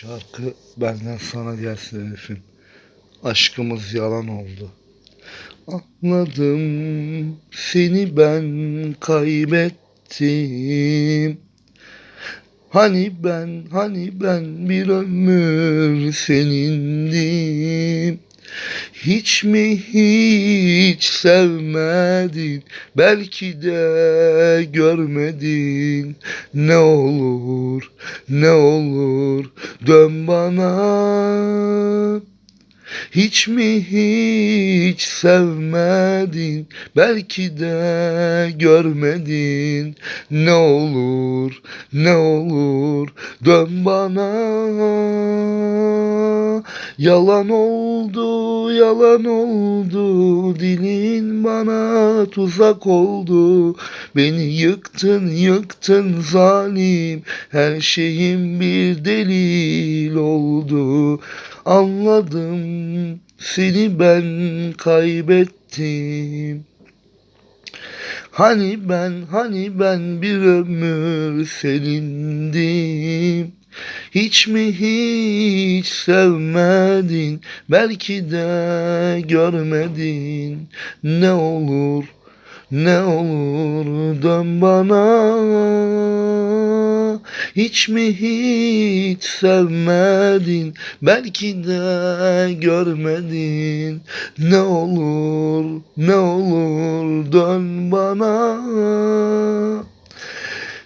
Şarkı benden sana gelsin Elif'im. Aşkımız yalan oldu. Anladım seni ben kaybettim. Hani ben, hani ben bir ömür senindim. Hiç mi hiç sevmedin, belki de görmedin. Ne olur, ne olur dön bana. Hiç mi hiç sevmedin, belki de görmedin. Ne olur, ne olur dön bana. Yalan oldu, yalan oldu, dilin bana tuzak oldu. Beni yıktın, yıktın zalim, her şeyim bir delil oldu. Anladım seni ben kaybettim. Hani ben, hani ben bir ömür senindim. Hiç mi hiç sevmedin, belki de görmedin. Ne olur, ne olur dön bana. Hiç mi hiç sevmedin, belki de görmedin. Ne olur, ne olur dön bana.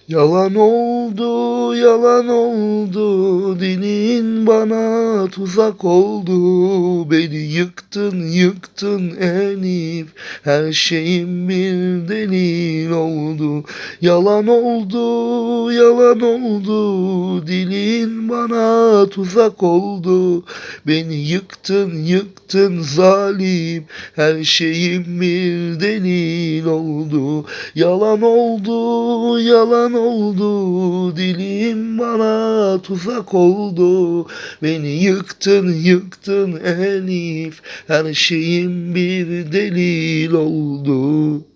Yalan oldu, yalan oldu, dilin bana tuzak oldu. Beni yıktın, yıktın Elif, her şeyim bir delil oldu. Yalan oldu, yalan oldu, dilin bana tuzak oldu. Beni yıktın, yıktın zalim, her şeyim bir delil oldu. Yalan oldu, yalan oldu, dilim bana tuzak oldu. Beni yıktın, yıktın Elif, her şeyim bir delil oldu.